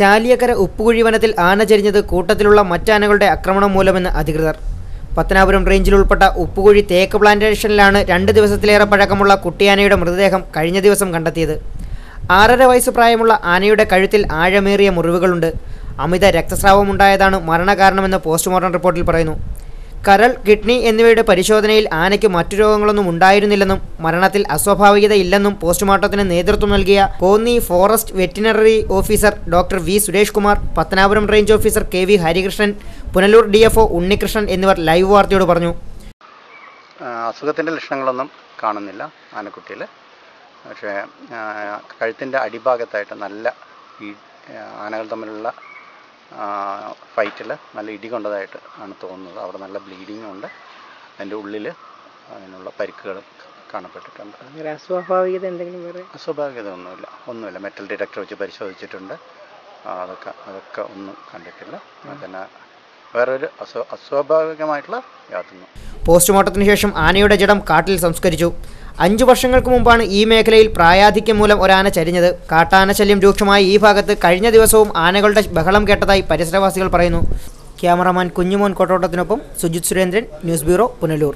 ചാലിയക്കര ഉപ്പുകുഴി വനത്തിൽ ആന ചരിഞ്ഞത് കൂട്ടത്തിലുള്ള മറ്റാനകളുടെ ആക്രമണം മൂലമെന്ന് അധികൃതർ. പത്തനാപുരം റേഞ്ചിൽ ഉൾപ്പെട്ട ഉപ്പുകുഴി തേക്ക് പ്ലാന്റേഷനിലാണ് രണ്ട് ദിവസത്തിലേറെ പഴക്കമുള്ള കുട്ടിയാനയുടെ മൃതദേഹം കഴിഞ്ഞ ദിവസം കണ്ടെത്തിയത്. ആറര വയസ്സ് പ്രായമുള്ള ആനയുടെ കഴുത്തിൽ ആഴമേറിയ മുറിവുകളുണ്ട്. അമിത രക്തസ്രാവമുണ്ടായതാണ് മരണകാരണമെന്ന് പോസ്റ്റ്മോർട്ടം റിപ്പോർട്ടിൽ പറയുന്നു. കരൾ കിഡ്നി എന്നിവയുടെ പരിശോധനയിൽ ആനയ്ക്ക് മറ്റു രോഗങ്ങളൊന്നും ഉണ്ടായിരുന്നില്ലെന്നും മരണത്തിൽ അസ്വാഭാവികതയില്ലെന്നും പോസ്റ്റ്മോർട്ടത്തിന് നേതൃത്വം നൽകിയ Konni forest veterinary officer doctor V. Suresh Kumar Pathanapuram range officer K. V. Harikrishnan Punalur D. F. Unnikrishnan എന്നിവർ ലൈവ് വാർത്തയോട് പറഞ്ഞു. അസുഖത്തിന്റെ ലക്ഷണങ്ങളൊന്നും കാണുന്നില്ല ആനക്കുട്ടിയിൽ. പക്ഷേ കഴുത്തിന്റെ അടിഭാഗത്തായിട്ട് നല്ല ഈ ആനകൾ തമ്മിലുള്ള ഫൈറ്റിൽ നല്ല ഇടി കൊണ്ടതായിട്ട് ആണ് തോന്നുന്നത്. അവിടെ നല്ല ബ്ലീഡിങ്ങും ഉണ്ട്. അതിന്റെ ഉള്ളിൽ അതിനുള്ള പരിക്കുകൾ കാണപ്പെട്ടിട്ടുണ്ട്. അസ്വാഭാവികത എന്തെങ്കിലും വേറെ? അസ്വാഭാവികത ഒന്നുമില്ല. ഒന്നുമില്ല. മെറ്റൽ ഡിറ്റക്ടർ വെച്ച് പരിശോധിച്ചിട്ടുണ്ട്. അതൊക്കെ അതൊക്കെ ഒന്നും കണ്ടിട്ടില്ല. പിന്നെ വേറൊരു അസ്വ അസ്വാഭാവികമായിട്ടുള്ള യാതൊന്നും. പോസ്റ്റ്മോർട്ടത്തിന് ശേഷം ആനയുടെ ജഡം കാട്ടിൽ സംസ്കരിച്ചു. അഞ്ചു വർഷങ്ങൾക്ക് മുമ്പാണ് ഈ മേഖലയിൽ പ്രായാധിക്യം മൂലം ഒരാന ചരിഞ്ഞത്. കാട്ടാന ശല്യം രൂക്ഷമായ ഈ ഭാഗത്ത് കഴിഞ്ഞ ദിവസവും ആനകളുടെ ബഹളം കേട്ടതായി പരിസരവാസികൾ പറയുന്നു. ക്യാമറമാൻ കുഞ്ഞുമോൻ കോട്ടോട്ടത്തിനൊപ്പം സുജിത് സുരേന്ദ്രൻ ന്യൂസ് ബ്യൂറോ പുനലൂർ.